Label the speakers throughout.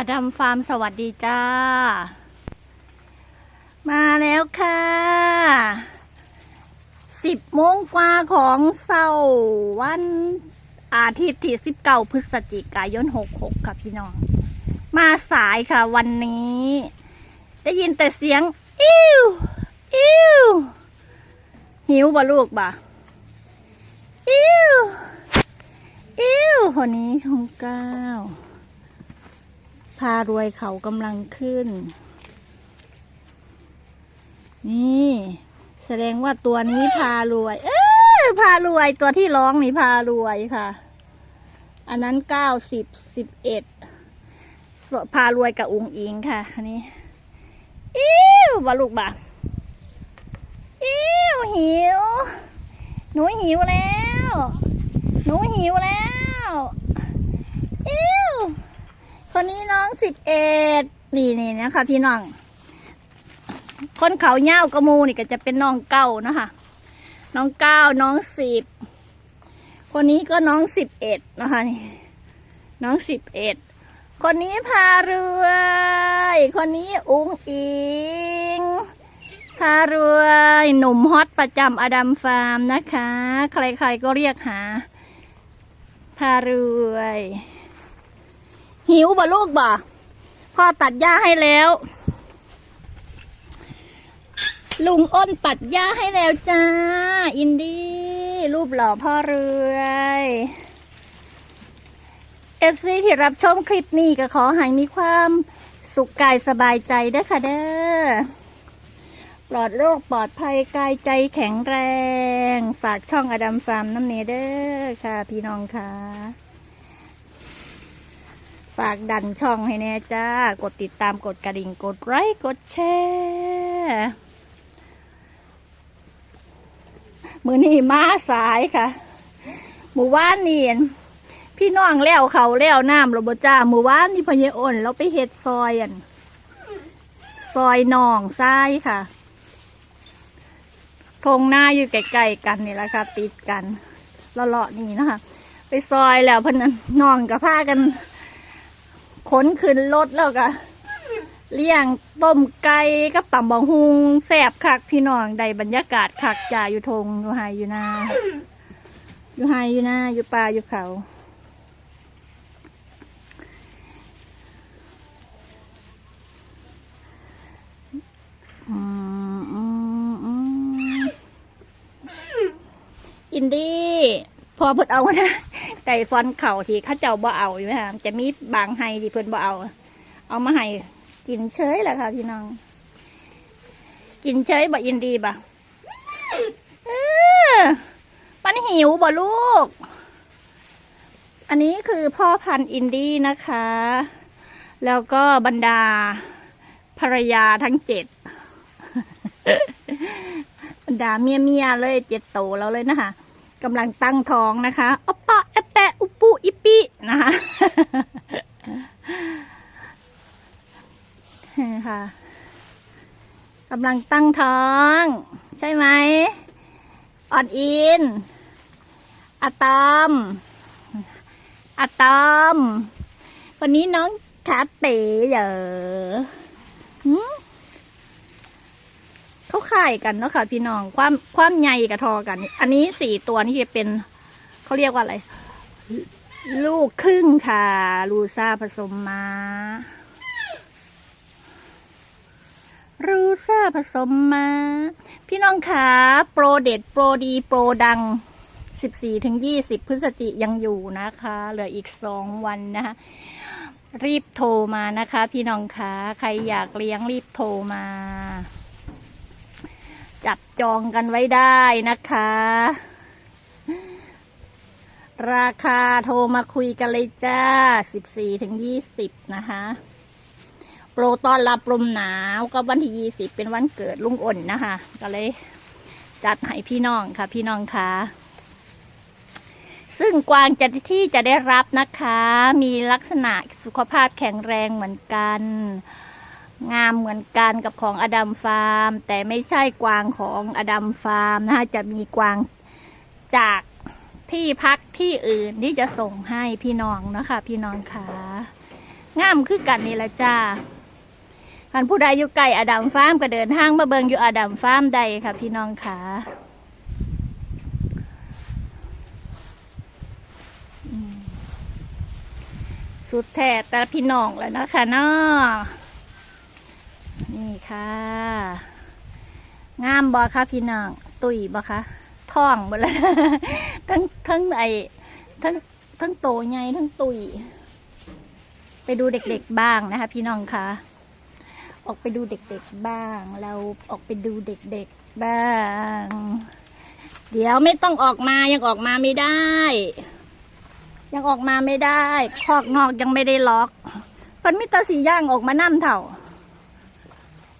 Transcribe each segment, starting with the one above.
Speaker 1: อดัมฟาร์มสวัสดีจ้า มาแล้วค่ะสิบโมงกว่าของเสาร์วันอาทิตย์ที่สิบเก้าพฤศจิกายนหกหกค่ะพี่น้อง มาสายค่ะวันนี้ ได้ยินแต่เสียง อิ้วอิ้วหิวบ่ลูกบ่ะอิ้วอิ้วคนนี้ของเก้า พารวยเขากำลังขึ้น นี่ แสดงว่าตัวนี้พารวย เอ้ยพารวยตัวที่ร้องนี่พารวยค่ะ อันนั้นเก้าสิบสิบเอ็ดพารวยกับอุงอิงค่ะอันนี้อิ้วบาลูกบ่าอิ้วหิว หนูหิวแล้ว หนูหิวแล้วอิ้ว คนนี้น้องสิบเอ็ดนี่นี่นะคะพี่น้อง คนเขาเง่ากระมูนี่ก็จะเป็นน้องเก้านะคะน้องเก้าน้องสิบคนนี้ก็น้องสิบเอ็ดนะคะนี่น้องสิบเอ็ดคนนี้พาเรวยคนนี้อุ้งอิงพารวยหนุ่มฮอตประจำอดัมฟาร์มนะคะ ใครๆก็เรียกหาพารวย หิวบ่ลูกบ่พ่อตัดหญ้าให้แล้ว ลุงอ้นตัดหญ้าให้แล้วจ้า อินดี้รูปหล่อพ่อเรือยเอฟซีที่รับชมคลิปนี้ก็ขอให้มีความสุขกายสบายใจด้ค่ะเด้อ ปลอดโรคปลอดภัยกายใจแข็งแรง ฝากช่องอดัมฟาร์มน้ำเนเด้อค่ะพี่น้องค่ะ ฝากดันช่องให้แน่จ้า กดติดตามกดกระดิ่ง กดไลค์กดแชร์มือนี้มาสายค่ะ หมู่บ้านนี่เห็นพี่น้องแล้วเขาแล้วน้ำเราบจ้าหมู่บ้านนี่พะเยอ่นเราไปเฮ็ดซอยอันซอยนองทรายค่ะทงหน้าอยู่ใกล้ๆกันนี่แหละค่ะ ติดกันเลาะๆนี่นะคะ ไปซอยแล้วพนนันน้องกับผ้ากัน ขนขึ้นรถแล้วก็เลี้ยงต้มไก่กับตำบังฮุงแสบคักพี่น้องได้บรรยากาศคักจ่าอยู่ทงอยู่ไฮอยู่นาอยู่ไฮอยู่นาอยู่ป่าอยู่เขาอืมอืมอืมอินดี้พอเพิ่นเอานะ ไก่ฟอนเข่าที่ข้าเจ้าบ่เอาอยู่ค่ะจะมีบางไฮที่เพิ่นบ่เอา เอามาให้กินเฉยแหละค่ะพี่น้อง กินเฉยบ่อินดีบ่เออมันหิวบ่ลูก อันนี้คือพ่อพันธุ์อินดี้นะคะ แล้วก็บรรดาภรรยาทั้งเจ็ดบรรดาเมียเมียเลยเจ็ดโตแล้วเลยนะคะกำลังตั้งท้องนะคะอปปะแอะแปะ อุปุอิปินะคะค่ะกำลังตั้งท้อง ใช่ไหมออนอินอะตอมอะตอม วันนี้น้องขาเต๋เหรอเขาข่ายกันเนาะค่ะพี่น้อง ความความใหญ่กับทอกัน อันนี้สี่ตัวนี่จะเป็น เขาเรียกว่าอะไร ลูกครึ่งค่ะ ลูซ่าผสมมารูซ่าผสมมาพี่น้องขาโปรเด็ด โปรดี โปรดังสิบสี่ถึงยี่สิบพฤศจิยังอยู่นะคะ เหลืออีกสองวันนะคะ รีบโทรมานะคะ พี่น้องขาใครอยากเลี้ยงรีบโทรมา จับจองกันไว้ได้นะคะ ราคาโทรมาคุยกันเลยจ้าสิบสี่ถึงยี่สิบนะคะ โปรตอนรับลมหนาวก็วันที่ยี่สิบเป็นวันเกิดลุงอ่นนะคะ ก็เลยจัดให้พี่น้องค่ะ พี่น้องค่ะซึ่งกวางจะที่จะได้รับนะคะ มีลักษณะสุขภาพแข็งแรงเหมือนกัน งามเหมือนกันกับของอดัมฟาร์ม แต่ไม่ใช่กวางของอดัมฟาร์มนะคะจะมีกวางจาก ที่พักที่อื่นที่จะส่งให้พี่น้องนะคะพี่น้องค่ะงามคือกันนี่ละจ้าคันผู้ใดอยู่ไกลอดัมฟาร์มก็เดินทางมาเบิงอยู่อดัมฟาร์มใดค่ะ พี่น้องขาสุดแท้แต่พี่น้องแล้วนะคะเนาะนี่ค่ะ งามบอคะพี่น้อง ตุยบอคะ ท่องหมดแล้วทั้งทั้งไอทั้งทั้งโตใหญ่ทั้งตุย ไปดูเด็กๆบ้างนะคะ พี่น้องคะออกไปดูเด็กๆบ้าง เราออกไปดูเด็กๆบ้าง เดี๋ยวไม่ต้องออกมายังออกมาไม่ได้ ยังออกมาไม่ได้คอกนอกยังไม่ได้ล็อกพันมิตรสีย่างออกมานั่นเถ่า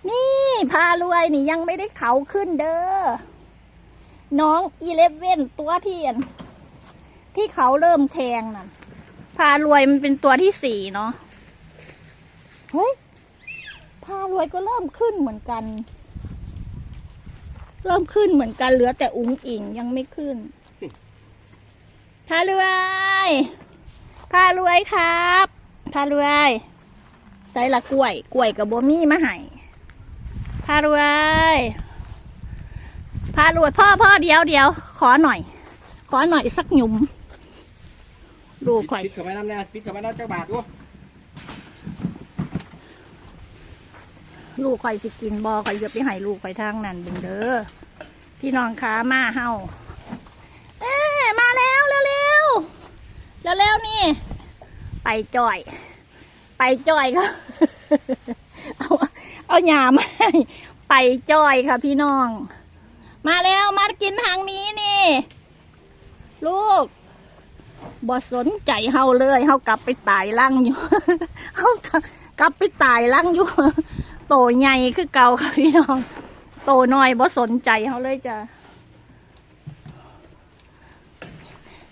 Speaker 1: นี่พารวยนี่ยังไม่ได้เขาขึ้นเด้อ น้องอีเลฟเว่นตัวที่อันที่เขาเริ่มแทงน่ะ พารวยมันเป็นตัวที่สี่เนาะ เฮ้ย พารวยก็เริ่มขึ้นเหมือนกัน เริ่มขึ้นเหมือนกันเหลือแต่อุ้งอิงยังไม่ขึ้น พารวย พารวยครับ พารวย ใจละกล้วย กล้วยกับโบมี่มาให้พารวย พารวยพ่อพ่อเดียวเดียวขอหน่อย ขอหน่อยสักหยุมลูกข่อย
Speaker 2: ปิดกับไม้น้ำเนี่ยปิดกับไม้น้ำจักบาทดู
Speaker 1: ลูกข่อยสิกินบอข่อยจะไปให้ลูกข่อยทางนั่นเบิ่งเด้อพี่น้องขามาเฮาเอ๊ะมาแล้วเร็วเร็วเร็วเร็วๆนี่ ไปจ่อย ไปจ่อยค่ะเอาเอาหยามาให้ไปจ่อยค่ะพี่น้อง มาแล้วมากินทางนี้นี่ ลูกบ่สนใจเฮาเลยเฮากลับไปตายล่างอยู่เฮากลับไปตายล่างอยู่โตใหญ่คือเก่าค่ะพี่น้อง โตน้อยบ่สนใจเขาเลยจ้ะ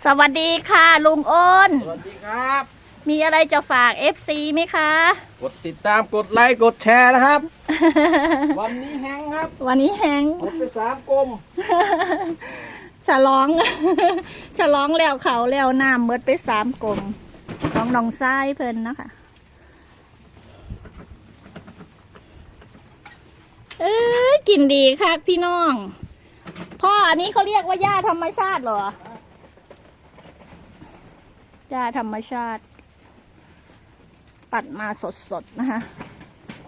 Speaker 1: สวัสดีค่ะ ลุงอ้น
Speaker 2: สวัสดีครับ
Speaker 1: มีอะไรจะฝาก FC ไหมคะ
Speaker 2: กดติดตามกดไลค์กดแชร์นะครับ วันนี้แฮงครับ
Speaker 1: วันนี้แฮง
Speaker 2: กดไปสามกลม
Speaker 1: ฉลอง ฉลองแล้วเขาแล้วน้ำเมดไปสามกลมของน้องทรายเพิ่นนะคะเอ้ยกลิ่นดีค่ะพี่น้อง พ่ออันนี้เขาเรียกว่าหญ้าธรรมชาติเหรอหญ้าธรรมชาติ ตัดมาสดๆนะคะ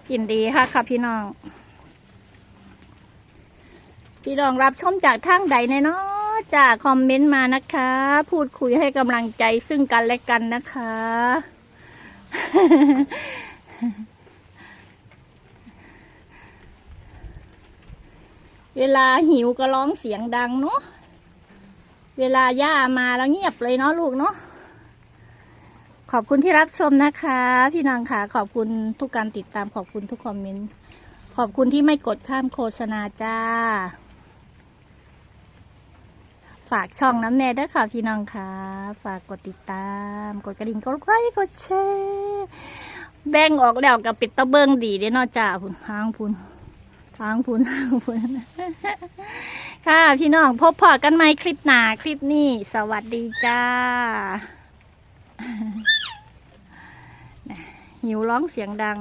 Speaker 1: กลิ่นดีค่ะค่ะพี่น้อง พี่น้องรับชมจากทางใดแน่เนาะจากคอมเมนต์มานะคะ พูดคุยให้กำลังใจซึ่งกันและกันนะคะ เวลาหิวก็ร้องเสียงดังเนาะเวลาย่ามาแล้วเงียบเลยเนาะลูกเนาะ ขอบคุณที่รับชมนะคะ พี่นางค่ะขอบคุณทุกการติดตามขอบคุณทุกคอมเมนต์ขอบคุณที่ไม่กดข้ามโฆษณาจ้า ฝากช่องน้ำแน่ด้วยค่ะพี่น้องค่ะ ฝากกดติดตาม กดกระดิ่งกดไลค์กดแชร์แบ่งออกแล้วกับปิดตะเบิงดีเด้เนอจ้าพุ่นทางพุ่นทางพุ่นทางพุ่นค่ะพี่น้องพบพอกันไหมคลิปหนาคลิปนี้ สวัสดีจ้า หิวร้องเสียงดัง